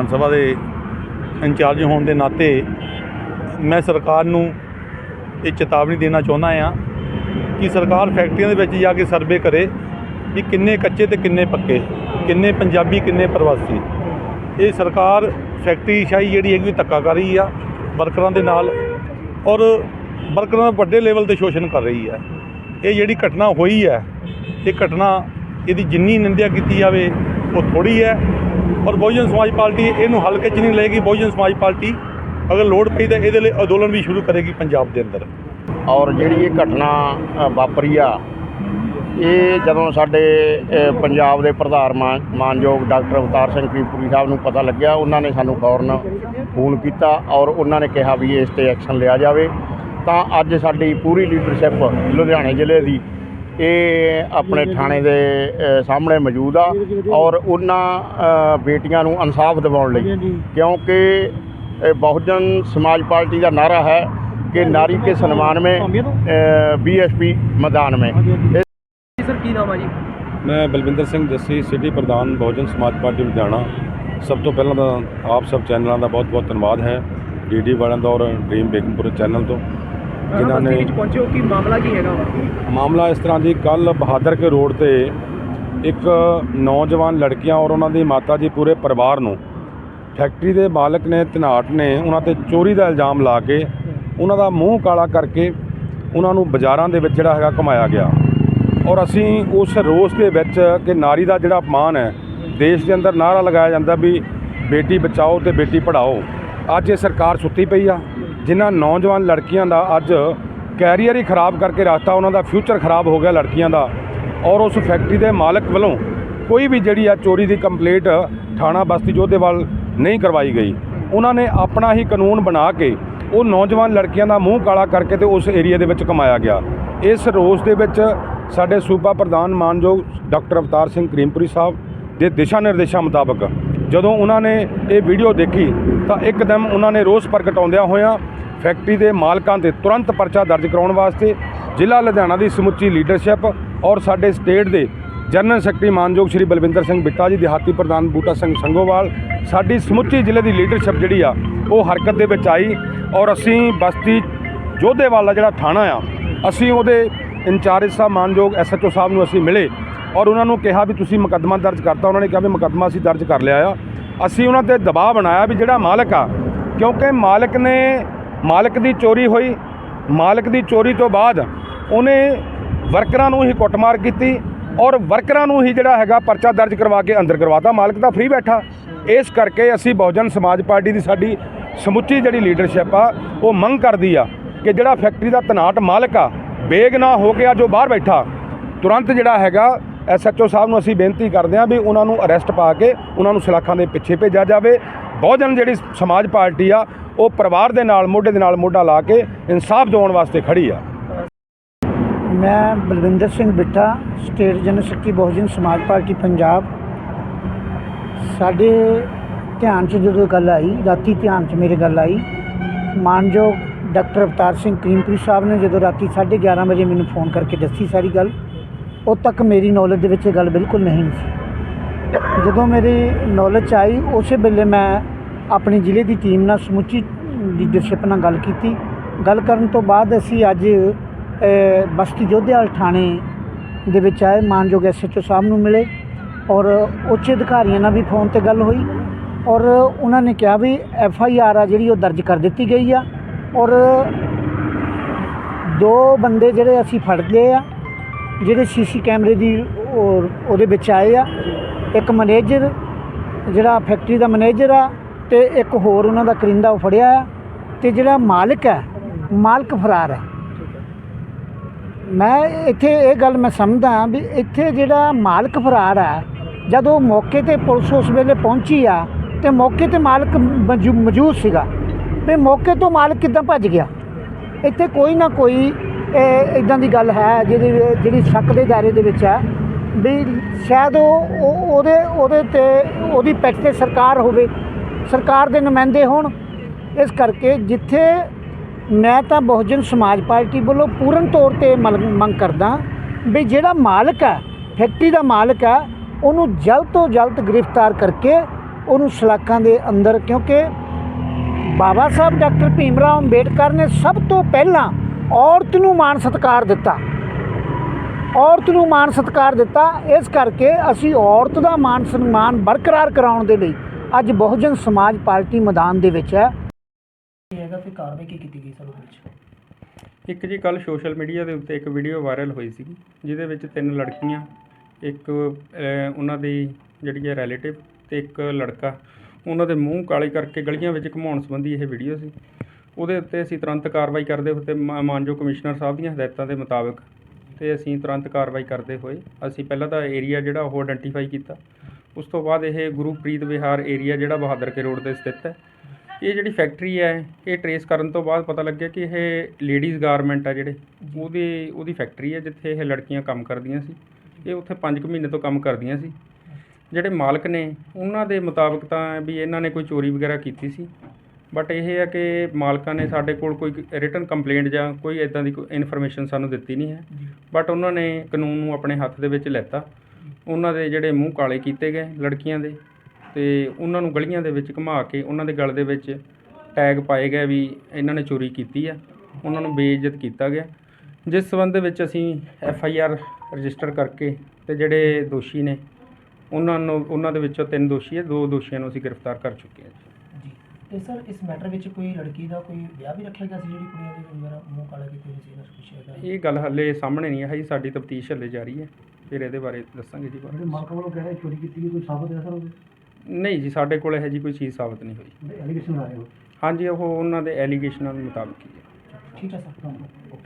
ਵਿਧਾਨ ਸਭਾ ਦੇ ਇੰਚਾਰਜ ਹੋਣ ਦੇ ਨਾਤੇ ਮੈਂ ਸਰਕਾਰ ਨੂੰ ਇਹ ਚੇਤਾਵਨੀ ਦੇਣਾ ਚਾਹੁੰਦਾ ਆ ਕਿ ਸਰਕਾਰ ਫੈਕਟਰੀਆਂ ਦੇ ਵਿੱਚ ਜਾ ਕੇ ਸਰਵੇ ਕਰੇ ਵੀ ਕਿੰਨੇ ਕੱਚੇ ਤੇ ਕਿੰਨੇ ਪੱਕੇ, ਕਿੰਨੇ ਪੰਜਾਬੀ, ਕਿੰਨੇ ਪ੍ਰਵਾਸੀ। ਇਹ ਸਰਕਾਰ ਫੈਕਟਰੀ ਸ਼ਾਹੀ ਜਿਹੜੀ ਹੈਗੀ ਧੱਕਾ ਕਰ ਰਹੀ ਆ, ਵਰਕਰਾਂ ਦੇ ਨਾਲ ਔਰ ਵਰਕਰਾਂ ਦਾ ਵੱਡੇ ਲੈਵਲ ਤੇ ਸ਼ੋਸ਼ਣ ਕਰ ਰਹੀ ਹੈ। ਇਹ ਜਿਹੜੀ ਘਟਨਾ ਹੋਈ ਹੈ, ਇਹ ਘਟਨਾ ਇਹਦੀ ਜਿੰਨੀ ਨਿੰਦਿਆ ਕੀਤੀ ਜਾਵੇ, ਉਹ ਥੋੜੀ ਹੈ। ਔਰ ਬਹੁਜਨ ਸਮਾਜ ਪਾਰਟੀ ਇਹਨੂੰ ਹਲਕੇ 'ਚ ਨਹੀਂ ਲਏਗੀ, ਬਹੁਜਨ ਸਮਾਜ ਪਾਰਟੀ ਅਗਰ ਲੋੜ ਪਈ ਤਾਂ ਇਹਦੇ ਲਈ ਅੰਦੋਲਨ ਵੀ ਸ਼ੁਰੂ ਕਰੇਗੀ ਪੰਜਾਬ ਦੇ ਅੰਦਰ। ਔਰ ਜਿਹੜੀ ਇਹ ਘਟਨਾ ਵਾਪਰੀ ਆ, ਇਹ ਜਦੋਂ ਸਾਡੇ ਪੰਜਾਬ ਦੇ ਪ੍ਰਧਾਨ ਮਾਨ- ਮਾਨਯੋਗ ਡਾਕਟਰ ਅਵਤਾਰ ਸਿੰਘ ਕੀਪੂਰੀ ਸਾਹਿਬ ਨੂੰ ਪਤਾ ਲੱਗਿਆ, ਉਹਨਾਂ ਨੇ ਸਾਨੂੰ ਫੌਰਨ ਫੋਨ ਕੀਤਾ ਔਰ ਉਹਨਾਂ ਨੇ ਕਿਹਾ ਵੀ ਇਸ ਤੇ ਐਕਸ਼ਨ ਲਿਆ ਜਾਵੇ। ਤਾਂ ਅੱਜ ਸਾਡੀ ਪੂਰੀ ਲੀਡਰਸ਼ਿਪ ਲੁਧਿਆਣੇ ਜ਼ਿਲ੍ਹੇ ਦੀ ਇਹ ਆਪਣੇ ਥਾਣੇ ਦੇ ਸਾਹਮਣੇ ਮੌਜੂਦ ਆ ਔਰ ਉਹਨਾਂ ਬੇਟੀਆਂ ਨੂੰ ਇਨਸਾਫ ਦਿਵਾਉਣ ਲਈ। ਕਿਉਂਕਿ ਬਹੁਜਨ ਸਮਾਜ ਪਾਰਟੀ ਦਾ ਨਾਰਾ ਹੈ ਕਿ ਨਾਰੀ ਕੇ ਸਨਮਾਨ ਮੇ ਬੀਐਸਪੀ ਮੈਦਾਨ ਮੇ। ਸਰ ਕੀ ਨਾਮ ਆ ਜੀ? ਮੈਂ ਬਲਵਿੰਦਰ ਸਿੰਘ ਜੱਸੀ ਸਿਟੀ ਪ੍ਰਧਾਨ ਬਹੁਜਨ ਸਮਾਜ ਪਾਰਟੀ ਲੁਧਿਆਣਾ। ਸਭ ਤੋਂ ਪਹਿਲਾਂ ਤਾਂ ਆਪ ਸਭ ਚੈਨਲਾਂ ਦਾ ਬਹੁਤ ਬਹੁਤ ਧੰਨਵਾਦ ਹੈ। ਡੀਡੀ ਵਾਲਿਆਂ ਦਾ ਔਰ ਡ੍ਰੀਮ ਬੇਗਮਪੁਰ ਚੈਨਲ ਤੋਂ। ਜਿਨ੍ਹਾਂ ਨੇ ਵਿੱਚ ਪਹੁੰਚੇ ਹੋ ਕੀ ਮਾਮਲਾ ਕੀ ਹੈਗਾ ਵਾ? ਮਾਮਲਾ ਇਸ ਤਰ੍ਹਾਂ ਜੀ ਕੱਲ ਬਹਾਦਰ ਕੇ ਰੋਡ ਤੇ ਇੱਕ ਨੌਜਵਾਨ ਲੜਕੀਆਂ ਔਰ ਉਹਨਾਂ ਦੀ ਮਾਤਾ ਜੀ ਪੂਰੇ ਪਰਿਵਾਰ ਨੂੰ ਫੈਕਟਰੀ ਦੇ ਮਾਲਕ ਨੇ ਧਨਾਟ ਨੇ ਉਹਨਾਂ ਤੇ ਚੋਰੀ ਦਾ ਇਲਜ਼ਾਮ ਲਾ ਕੇ ਉਹਨਾਂ ਦਾ ਮੂੰਹ ਕਾਲਾ ਕਰਕੇ ਉਹਨਾਂ ਨੂੰ ਬਾਜ਼ਾਰਾਂ ਦੇ ਵਿੱਚ ਜਿਹੜਾ ਹੈਗਾ ਘੁਮਾਇਆ ਗਿਆ। ਔਰ ਅਸੀਂ ਉਸ ਰੋਸ ਦੇ ਵਿੱਚ ਕਿ ਨਾਰੀ ਦਾ ਜਿਹੜਾ ਅਪਮਾਨ ਹੈ ਦੇਸ਼ ਦੇ ਅੰਦਰ ਨਾਰਾ ਲਗਾਇਆ ਜਾਂਦਾ ਵੀ ਬੇਟੀ ਬਚਾਓ ਤੇ ਬੇਟੀ ਪੜ੍ਹਾਓ। ਅੱਜ ਇਹ ਸਰਕਾਰ ਸੁੱਤੀ ਪਈ ਆ। ਜਿਨ੍ਹਾਂ ਨੌਜਵਾਨ ਲੜਕੀਆਂ ਦਾ ਅੱਜ ਕੈਰੀਅਰ ਹੀ ਖਰਾਬ ਕਰਕੇ ਰੱਖਤਾ ਉਹਨਾਂ ਦਾ ਫਿਊਚਰ ਖਰਾਬ ਹੋ ਗਿਆ ਲੜਕੀਆਂ ਦਾ। ਔਰ ਉਸ ਫੈਕਟਰੀ ਦੇ ਮਾਲਕ ਵੱਲੋਂ ਕੋਈ ਵੀ ਜਿਹੜੀ ਆ ਚੋਰੀ ਦੀ ਕੰਪਲੇਂਟ ਥਾਣਾ ਬਸਤੀ ਜੋਧੇਵਾਲ ਨਹੀਂ ਕਰਵਾਈ ਗਈ। ਉਹਨਾਂ ਨੇ ਆਪਣਾ ਹੀ ਕਾਨੂੰਨ ਬਣਾ ਕੇ ਉਹ ਨੌਜਵਾਨ ਲੜਕੀਆਂ ਦਾ ਮੂੰਹ ਕਾਲਾ ਕਰਕੇ ਤੇ ਉਸ ਏਰੀਆ ਦੇ ਵਿੱਚ ਕਮਾਇਆ ਗਿਆ। ਇਸ ਰੋਸ ਦੇ ਵਿੱਚ ਸਾਡੇ ਸੂਬਾ ਪ੍ਰਧਾਨ ਮਾਨਯੋਗ ਡਾਕਟਰ ਅਵਤਾਰ ਸਿੰਘ ਕਰੀਮਪੁਰੀ ਸਾਹਿਬ ਦੇ ਦਿਸ਼ਾ ਨਿਰਦੇਸ਼ਾਂ ਮੁਤਾਬਕ ਜਦੋਂ ਉਹਨਾਂ ਨੇ ਇਹ ਵੀਡੀਓ ਦੇਖੀ ਤਾਂ ਇੱਕਦਮ ਉਹਨਾਂ ਨੇ ਰੋਸ ਪ੍ਰਗਟਾਉਂਦਿਆਂ ਹੋਇਆਂ ਫੈਕਟਰੀ ਦੇ ਮਾਲਕਾਂ ਤੇ ਤੁਰੰਤ ਪਰਚਾ ਦਰਜ ਕਰਾਉਣ ਵਾਸਤੇ ਜ਼ਿਲ੍ਹਾ ਲੁਧਿਆਣਾ ਦੀ ਸਮੁੱਚੀ ਲੀਡਰਸ਼ਿਪ ਔਰ ਸਾਡੇ ਸਟੇਟ ਦੇ ਜਨਰਲ ਸੈਕਟਰੀ ਮਾਨਯੋਗ ਸ਼੍ਰੀ ਬਲਵਿੰਦਰ ਸਿੰਘ ਬਿੱਟਾ ਜੀ, ਦਿਹਾਤੀ ਪ੍ਰਧਾਨ ਬੂਟਾ ਸਿੰਘ ਸੰਗੋਵਾਲ, ਸਾਡੀ ਸਮੁੱਚੀ ਜ਼ਿਲ੍ਹੇ ਦੀ ਲੀਡਰਸ਼ਿਪ ਜਿਹੜੀ ਆ, ਉਹ ਹਰਕਤ ਦੇ ਵਿੱਚ ਆਈ ਔਰ ਅਸੀਂ ਬਸਤੀ ਜੋਧੇਵਾਲ ਦਾ ਜਿਹੜਾ ਥਾਣਾ ਆ, ਅਸੀਂ ਉਹਦੇ ਇੰਚਾਰਜ ਸਾਹਿਬ, ਮਾਨਯੋਗ ਐਸਐਚਓ ਸਾਹਿਬ ਨੂੰ ਅਸੀਂ ਮਿਲੇ ਔਰ ਉਹਨਾਂ ਨੂੰ ਕਿਹਾ ਵੀ ਤੁਸੀਂ ਮੁਕੱਦਮਾ ਦਰਜ ਕਰਤਾ, ਉਹਨਾਂ ਨੇ ਕਿਹਾ ਵੀ ਮੁਕੱਦਮਾ ਅਸੀਂ ਦਰਜ ਕਰ ਲਿਆ ਆ। ਅਸੀਂ ਉਹਨਾਂ ਤੇ ਦਬਾਅ ਬਣਾਇਆ ਵੀ ਜਿਹੜਾ ਮਾਲਕ ਆ, ਕਿਉਂਕਿ ਮਾਲਕ ਨੇ, ਮਾਲਕ ਦੀ ਚੋਰੀ ਹੋਈ, ਮਾਲਕ ਦੀ ਚੋਰੀ ਤੋਂ ਬਾਅਦ ਉਹਨੇ ਵਰਕਰਾਂ ਨੂੰ ਹੀ ਕੁੱਟਮਾਰ ਕੀਤੀ ਔਰ ਵਰਕਰਾਂ ਨੂੰ ਹੀ ਜਿਹੜਾ ਹੈਗਾ ਪਰਚਾ ਦਰਜ ਕਰਵਾ ਕੇ ਅੰਦਰ ਕਰਵਾਤਾ। ਮਾਲਕ ਤਾਂ ਫ੍ਰੀ ਬੈਠਾ। ਇਸ ਕਰਕੇ ਅਸੀਂ ਬਹੁਜਨ ਸਮਾਜ ਪਾਰਟੀ ਦੀ ਸਾਡੀ ਸਮੁੱਚੀ ਜਿਹੜੀ ਲੀਡਰਸ਼ਿਪ ਆ, ਉਹ ਮੰਗ ਕਰਦੀ ਆ ਕਿ ਜਿਹੜਾ ਫੈਕਟਰੀ ਦਾ ਤਨਾਟ ਮਾਲਕ ਆ ਬੇਗਨਾ ਹੋ ਕੇ ਗਿਆ ਜੋ ਬਾਹਰ ਬੈਠਾ। ਤੁਰੰਤ ਜਿਹੜਾ ਹੈਗਾ ਐਸਐਚਓ ਸਾਹਿਬ ਨੂੰ ਅਸੀਂ ਬੇਨਤੀ ਕਰਦੇ ਹਾਂ ਵੀ ਉਹਨਾਂ ਨੂੰ ਅਰੈਸਟ ਪਾ ਕੇ ਉਹਨਾਂ ਨੂੰ ਸਲਾਖਾਂ ਦੇ ਪਿੱਛੇ ਭੇਜਿਆ ਜਾਵੇ। ਬਹੁਜਨ ਜਿਹੜੀ ਸਮਾਜ ਪਾਰਟੀ ਆ, ਉਹ ਪਰਿਵਾਰ ਦੇ ਨਾਲ, ਮੋਢੇ ਦੇ ਨਾਲ ਮੋਢਾ ਲਾ ਕੇ ਇਨਸਾਫ ਦਿਵਾਉਣ ਵਾਸਤੇ ਖੜੀ ਆ। ਮੈਂ ਬਲਵਿੰਦਰ ਸਿੰਘ ਬਿੱਟਾ, ਸਟੇਟ ਜਨਰਲ ਸ਼ਕਤੀ ਬਹੁਜਨ ਸਮਾਜ ਪਾਰਟੀ, ਪੰਜਾਬ। ਸਾਡੇ ਧਿਆਨ 'ਚ ਜਦੋਂ ਗੱਲ ਆਈ, ਰਾਤੀ ਧਿਆਨ 'ਚ ਮੇਰੇ ਗੱਲ ਆਈ, ਮਾਨਯੋਗ ਡਾਕਟਰ ਅਵਤਾਰ ਸਿੰਘ ਕਰੀਮਪੁਰੀ ਸਾਹਿਬ ਨੇ ਜਦੋਂ ਰਾਤੀ 11:30 ਵਜੇ ਮੈਨੂੰ ਫੋਨ ਕਰਕੇ ਦੱਸੀ ਸਾਰੀ ਗੱਲ। ਉਦੋਂ ਤੱਕ ਮੇਰੀ ਨੌਲੇਜ ਦੇ ਵਿੱਚ ਇਹ ਗੱਲ ਬਿਲਕੁਲ ਨਹੀਂ ਸੀ। ਜਦੋਂ ਮੇਰੀ ਨੌਲੇਜ 'ਚ ਆਈ, ਉਸੇ ਵੇਲੇ ਮੈਂ ਆਪਣੀ ਜ਼ਿਲ੍ਹੇ ਦੀ ਟੀਮ ਨਾਲ ਸਮੁੱਚੀ ਲੀਡਰਸ਼ਿਪ ਨਾਲ ਗੱਲ ਕੀਤੀ। ਗੱਲ ਕਰਨ ਤੋਂ ਬਾਅਦ ਅਸੀਂ ਅੱਜ ਬਸਤੀ ਜੋਧੇਵਾਲ ਥਾਣੇ ਦੇ ਵਿੱਚ ਆਏ। ਮਾਨਯੋਗ ਐਸਐਚਓ ਸਾਹਿਬ ਨੂੰ ਮਿਲੇ ਔਰ ਉੱਚ ਅਧਿਕਾਰੀਆਂ ਨਾਲ ਵੀ ਫੋਨ ਤੇ ਗੱਲ ਹੋਈ ਔਰ ਉਹਨਾਂ ਨੇ ਕਿਹਾ ਵੀ ਐਫ ਆਈ ਆਰ ਆ ਜਿਹੜੀ ਉਹ ਦਰਜ ਕਰ ਦਿੱਤੀ ਗਈ ਆ ਔਰ ਦੋ ਬੰਦੇ ਜਿਹੜੇ ਅਸੀਂ ਫੜ ਲਏ ਆ ਜਿਹੜੇ ਸੀਸੀ ਕੈਮਰੇ ਦੀ ਉਹ- ਉਹਦੇ ਵਿੱਚ ਆਏ ਆ, ਇੱਕ ਮੈਨੇਜਰ, ਜਿਹੜਾ ਫੈਕਟਰੀ ਦਾ ਮੈਨੇਜਰ ਆ, ਤੇ ਇੱਕ ਹੋਰ ਉਹਨਾਂ ਦਾ ਕਰਿੰਦਾ ਉਹ ਫੜਿਆ ਆ, ਤੇ ਜਿਹੜਾ ਮਾਲਕ ਹੈ, ਮਾਲਕ ਫਰਾਰ ਹੈ। ਮੈਂ ਇੱਥੇ ਇਹ ਗੱਲ ਮੈਂ ਸਮਝਦਾ ਹਾਂ ਵੀ ਇੱਥੇ ਜਿਹੜਾ ਮਾਲਕ ਫਰਾਰ ਹੈ, ਜਦੋਂ ਮੌਕੇ ਤੇ ਪੁਲਿਸ ਉਸ ਵੇਲੇ ਪਹੁੰਚੀ ਆ, ਤੇ ਮੌਕੇ ਤੇ ਮਾਲਕ ਮੌਜੂਦ ਸੀਗਾ ਤੇ ਮੌਕੇ ਤੋਂ ਮਾਲਕ ਕਿੱਦਾਂ ਭੱਜ ਗਿਆ? ਇੱਥੇ ਕੋਈ ਨਾ ਕੋਈ ਇਹ ਇਦਾਂ ਦੀ ਗੱਲ ਹੈ ਜਿਹਦੀ ਜਿਹੜੀ ਸ਼ੱਕ ਦੇ ਦਾਇਰੇ ਦੇ ਵਿੱਚ ਹੈ ਵੀ ਸ਼ਾਇਦ ਉਹ ਉਹਦੇ ਉਹਦੇ ਤੇ ਉਹਦੀ ਪਿੱਠ ਤੇ ਸਰਕਾਰ ਹੋਵੇ, ਸਰਕਾਰ ਦੇ ਨੁਮਾਇੰਦੇ ਹੋਣ। ਇਸ ਕਰਕੇ ਜਿੱਥੇ ਮੈਂ ਤਾਂ ਬਹੁਜਨ ਸਮਾਜ ਪਾਰਟੀ ਵੱਲੋਂ ਪੂਰਨ ਤੌਰ ਤੇ ਮਲ- ਮੰਗ ਕਰਦਾ ਵੀ ਜਿਹੜਾ ਮਾਲਕ ਹੈ, ਫੈਕਟਰੀ ਦਾ ਮਾਲਕ ਹੈ, ਉਹਨੂੰ ਜਲਦ ਤੋਂ ਜਲਦ ਗ੍ਰਿਫਤਾਰ ਕਰਕੇ ਉਹਨੂੰ ਸਲਾਖਾਂ ਦੇ ਅੰਦਰ ਕਿਉਂਕਿ ਬਾਬਾ ਸਾਹਿਬ ਡਾਕਟਰ ਭੀਮ ਰਾਓ ਅੰਬੇਡਕਰ ਨੇ ਸਭ ਤੋਂ ਪਹਿਲਾਂ ਔਰਤ ਨੂੰ ਮਾਣ ਸਤਿਕਾਰ ਦਿੱਤਾ। ਔਰਤ ਨੂੰ ਮਾਣ ਸਤਿਕਾਰ ਦਿੱਤਾ। ਇਸ ਕਰਕੇ ਅਸੀਂ ਔਰਤ ਦਾ ਮਾਣ ਸਨਮਾਨ ਬਰਕਰਾਰ ਕਰਾਉਣ ਦੇ ਲਈ ਅੱਜ ਬਹੁਜਨ ਸਮਾਜ ਪਾਰਟੀ ਮੈਦਾਨ ਦੇ ਵਿੱਚ ਹੈ। ਹੈਗਾ ਤੇ ਕਾਰਵਾਈ ਕੀ ਕੀਤੀ ਗਈ ਸਰ ਉਹਦੇ ਵਿੱਚ? ਇੱਕ ਜੀ ਕੱਲ ਸੋਸ਼ਲ ਮੀਡੀਆ ਦੇ ਉੱਤੇ ਇੱਕ ਵੀਡੀਓ ਵਾਇਰਲ ਹੋਈ ਸੀ ਜਿਹਦੇ ਵਿੱਚ ਤਿੰਨ ਲੜਕੀਆਂ ਇੱਕ ਉਹਨਾਂ ਦੀ ਜਿਹੜੀ ਹੈ ਰਿਲੇਟਿਵ ਤੇ ਇੱਕ ਲੜਕਾ। ਉਹਨਾਂ ਦੇ ਮੂੰਹ ਕਾਲੇ ਕਰਕੇ ਗਲੀਆਂ ਵਿੱਚ ਘੁਮਾਉਣ ਸੰਬੰਧੀ ਇਹ ਵੀਡੀਓ ਸੀ। ਉਹਦੇ ਉੱਤੇ ਅਸੀਂ ਤੁਰੰਤ ਕਾਰਵਾਈ ਕਰਦੇ ਹੋਏ ਤੇ ਮਾਨਯੋਗ ਕਮਿਸ਼ਨਰ ਸਾਹਿਬ ਦੀਆਂ ਹਦਾਇਤਾਂ ਦੇ ਮੁਤਾਬਕ ਤੇ ਅਸੀਂ ਤੁਰੰਤ ਕਾਰਵਾਈ ਕਰਦੇ ਹੋਏ, ਅਸੀਂ ਪਹਿਲਾਂ ਤਾਂ ਏਰੀਆ ਜਿਹੜਾ ਉਹ ਆਇਡੈਂਟੀਫਾਈ ਕੀਤਾ। ਉਸ ਤੋਂ ਬਾਅਦ ਇਹ ਗੁਰੂਪ੍ਰੀਤ ਵਿਹਾਰ ਏਰੀਆ ਜਿਹੜਾ ਬਹਾਦਰ ਕੇ ਰੋਡ ਤੇ ਸਥਿਤ ਹੈ। ਇਹ ਜਿਹੜੀ ਫੈਕਟਰੀ ਹੈ, ਇਹ ਟਰੇਸ ਕਰਨ ਤੋਂ ਬਾਅਦ ਪਤਾ ਲੱਗਿਆ ਕਿ ਇਹ ਲੇਡੀਜ਼ ਗਾਰਮੈਂਟ ਆ ਜਿਹੜੇ, ਉਹਦੀ ਉਹਦੀ ਫੈਕਟਰੀ ਹੈ ਜਿੱਥੇ ਇਹ ਲੜਕੀਆਂ ਕੰਮ ਕਰਦੀਆਂ ਸੀ। ਇਹ ਉੱਥੇ 5 ਮਹੀਨੇ ਤੋਂ ਕੰਮ ਕਰਦੀਆਂ ਸੀ। ਜਿਹੜੇ ਮਾਲਕ ਨੇ, ਉਹਨਾਂ ਦੇ ਮੁਤਾਬਕ ਤਾਂ ਵੀ ਇਹਨਾਂ ਨੇ ਕੋਈ ਚੋਰੀ ਵਗੈਰਾ ਕੀਤੀ ਸੀ। ਬਟ ਇਹ ਹੈ ਕਿ ਮਾਲਕਾਂ ਨੇ ਸਾਡੇ ਕੋਲ ਕੋਈ ਰਿਟਨ ਕੰਪਲੇਂਟ ਜਾਂ ਕੋਈ ਇਦਾਂ ਦੀ ਕੋਈ ਇਨਫੋਰਮੇਸ਼ਨ ਸਾਨੂੰ ਦਿੱਤੀ ਨਹੀਂ ਹੈ। ਬਟ ਉਹਨਾਂ ਨੇ ਕਾਨੂੰਨ ਨੂੰ ਆਪਣੇ ਹੱਥ ਦੇ ਵਿੱਚ ਲੈਤਾ। ਉਹਨਾਂ ਦੇ ਜਿਹੜੇ ਮੂੰਹ ਕਾਲੇ ਕੀਤੇ ਗਏ ਲੜਕੀਆਂ ਦੇ ਤੇ ਉਹਨਾਂ ਨੂੰ ਗਲੀਆਂ ਦੇ ਵਿੱਚ ਘੁਮਾ ਕੇ ਉਹਨਾਂ ਦੇ ਗਲ ਦੇ ਵਿੱਚ ਟੈਗ ਪਾਏ ਗਏ ਵੀ ਇਹਨਾਂ ਨੇ ਚੋਰੀ ਕੀਤੀ ਆ। ਉਹਨਾਂ ਨੂੰ ਬੇਇੱਜ਼ਤ ਕੀਤਾ ਗਿਆ। ਜਿਸ ਸਬੰਧ ਵਿੱਚ ਅਸੀਂ ਐਫ ਆਈ ਆਰ ਰਜਿਸਟਰ ਕਰਕੇ ਤੇ ਜਿਹੜੇ ਦੋਸ਼ੀ ਨੇ ਉਹਨਾਂ ਨੂੰ ਉਹਨਾਂ ਦੇ ਵਿੱਚੋਂ ਤਿੰਨ ਦੋਸ਼ੀ ਹੈ ਦੋ ਦੋਸ਼ੀਆਂ ਨੂੰ ਅਸੀਂ ਗ੍ਰਿਫਤਾਰ ਕਰ ਚੁੱਕੇ ਹਾਂ ਤੇ ਸਰ ਇਸ ਮੈਟਰ ਵਿੱਚ ਕੋਈ ਲੜਕੀ ਦਾ ਕੋਈ ਵਿਆਹ ਵੀ ਰੱਖਿਆ ਗਿਆ ਸੀ ਜਿਹੜੀ ਕੁੜੀਆਂ ਦੇ ਵਗੈਰਾ ਮੂੰਹ ਕਾਲਾ ਕੀਤੇ ਹੋਏ ਸੀ ਇਹਨਾਂ ਕੁਛ ਹੈਗਾ? ਇਹ ਗੱਲ ਹੱਲੇ ਸਾਹਮਣੇ ਨਹੀਂ ਆਈ ਸਾਡੀ ਤਫਤੀਸ਼ ਹੱਲੇ ਜਾਰੀ ਹੈ। ਫਿਰ ਇਹਦੇ ਬਾਰੇ ਦੱਸਾਂਗੇ ਜੀ ਬਾਅਦ ਵਿੱਚ। ਮਾਲਕ ਵੱਲੋਂ ਕਹਿ ਰਹੇ ਚੋਰੀ ਕੀਤੀ ਗਈ ਕੋਈ ਸਾਬਤ ਹੈ ਸਰ ਉਹਦੇ? ਨਹੀਂ ਜੀ ਸਾਡੇ ਕੋਲ ਇਹੋ ਜੀ ਕੋਈ ਚੀਜ਼ ਸਾਬਤ ਨਹੀਂ ਹੋਈ। ਐਲੀਗੇਸ਼ਨ ਆ ਰਹੇ ਹੋ? ਹਾਂਜੀ ਉਹ ਉਹਨਾਂ ਦੇ ਐਲੀਗੇਸ਼ਨਾਂ ਦੇ ਮੁਤਾਬਕ ਹੀ ਹੈ। ਠੀਕ ਹੈ ਸਰ